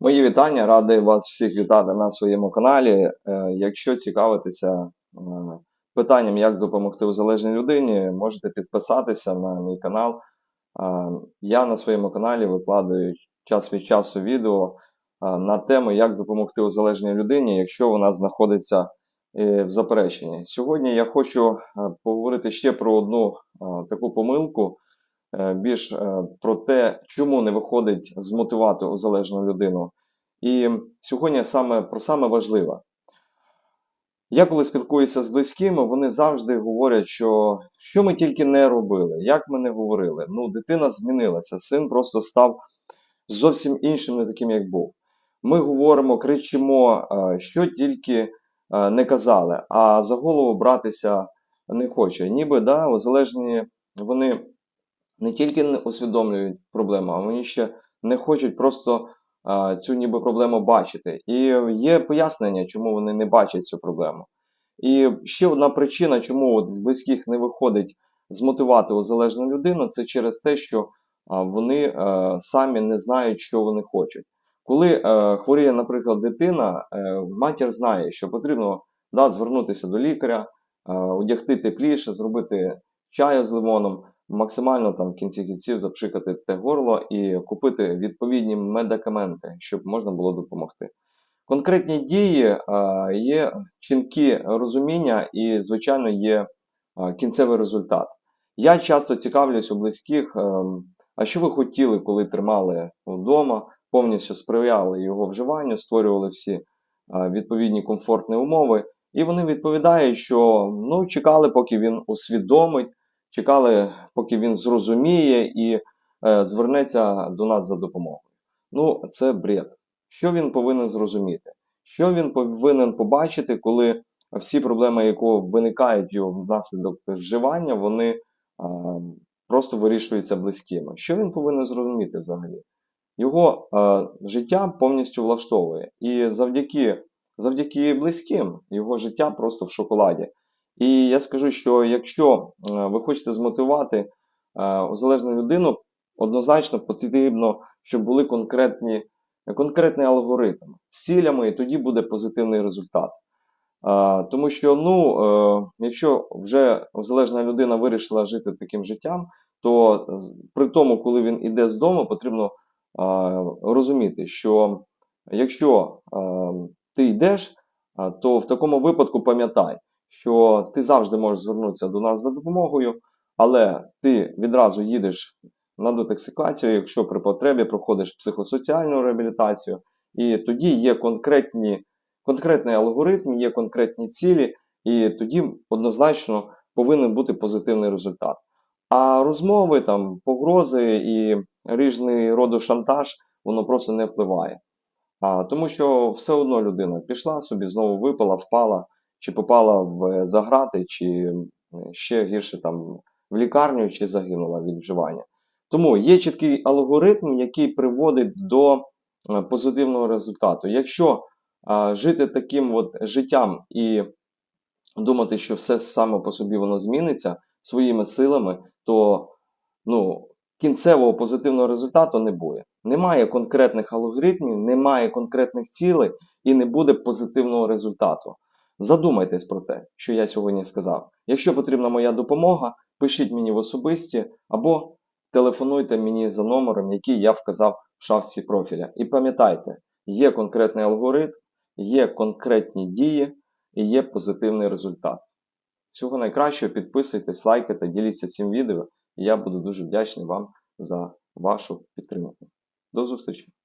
Мої вітання, радий вас всіх вітати на своєму каналі. Е, Якщо цікавитеся е, питанням, як допомогти узалежній людині, можете підписатися на мій канал. Е, Я на своєму каналі викладаю час від часу відео на тему, як допомогти узалежній людині, якщо вона знаходиться в запереченні. Сьогодні я хочу поговорити ще про одну таку помилку більш е, про те, чому не виходить змотивувати залежну людину. І сьогодні саме про саме важливе. Я коли спілкуюся з близькими, вони завжди говорять, що що ми тільки не робили, як ми не говорили. Ну, дитина змінилася, син просто став зовсім іншим, не таким, як був. Ми говоримо, кричимо, е, що тільки е, не казали, а за голову братися не хоче. Ніби да, залежні вони не тільки не усвідомлюють проблему, а вони ще не хочуть просто а, цю ніби проблему бачити. І є пояснення, чому вони не бачать цю проблему. І ще одна причина, чому близьких не виходить змотивувати залежну людину, це через те, що а, вони е, самі не знають, що вони хочуть. Коли е, хворіє, наприклад, дитина, е, матір знає, що потрібно да, звернутися до лікаря, е, одягти тепліше, зробити чаю з лимоном, максимально там в кінці кінців запшикати те горло і купити відповідні медикаменти, щоб можна було допомогти. Конкретні дії є чинки розуміння і, звичайно, є кінцевий результат. Я часто цікавлюсь у близьких, е, а що ви хотіли, коли тримали вдома, повністю сприяли його вживанню, створювали всі відповідні комфортні умови. І вони відповідають, що ну, чекали, поки він усвідомить, чекали, поки він зрозуміє і е, звернеться до нас за допомогою. Ну, це бред. Що він повинен зрозуміти? Що він повинен побачити, коли всі проблеми, які виникають внаслідок вживання, вони е, просто вирішуються близькими? Що він повинен зрозуміти взагалі? Його е, життя повністю влаштовує. І завдяки, завдяки близьким його життя просто в шоколаді. І я скажу, що якщо е, ви хочете змотивувати е, залежну людину, однозначно потрібно, щоб були конкретні, конкретний алгоритм з цілями, і тоді буде позитивний результат. Е, Тому що, ну, якщо вже залежна людина вирішила жити таким життям, то при тому, коли він іде з дому, потрібно розуміти, що якщо ти йдеш, то в такому випадку пам'ятай, що ти завжди можеш звернутися до нас за допомогою, але ти відразу їдеш на детоксикацію, якщо при потребі проходиш психосоціальну реабілітацію, і тоді є конкретні, конкретний алгоритм, є конкретні цілі, і тоді однозначно повинен бути позитивний результат. А розмови, там, погрози і різний роду шантаж, воно просто не впливає. А, тому що все одно людина пішла собі, знову випала, впала, чи попала в заграти, чи е, ще гірше там в лікарню, чи загинула від вживання. Тому є чіткий алгоритм, який приводить до е, позитивного результату. Якщо а, жити таким от життям і думати, що все саме по собі воно зміниться своїми силами, то ну, кінцевого позитивного результату не буде. Немає конкретних алгоритмів, немає конкретних цілей і не буде позитивного результату. Задумайтесь про те, що я сьогодні сказав. Якщо потрібна моя допомога, пишіть мені в особисті або телефонуйте мені за номером, який я вказав в шапці профіля. І пам'ятайте, є конкретний алгоритм, є конкретні дії і є позитивний результат. Всього найкращого, підписуйтесь, лайкайте, діліться цим відео. І я буду дуже вдячний вам за вашу підтримку. До зустрічі!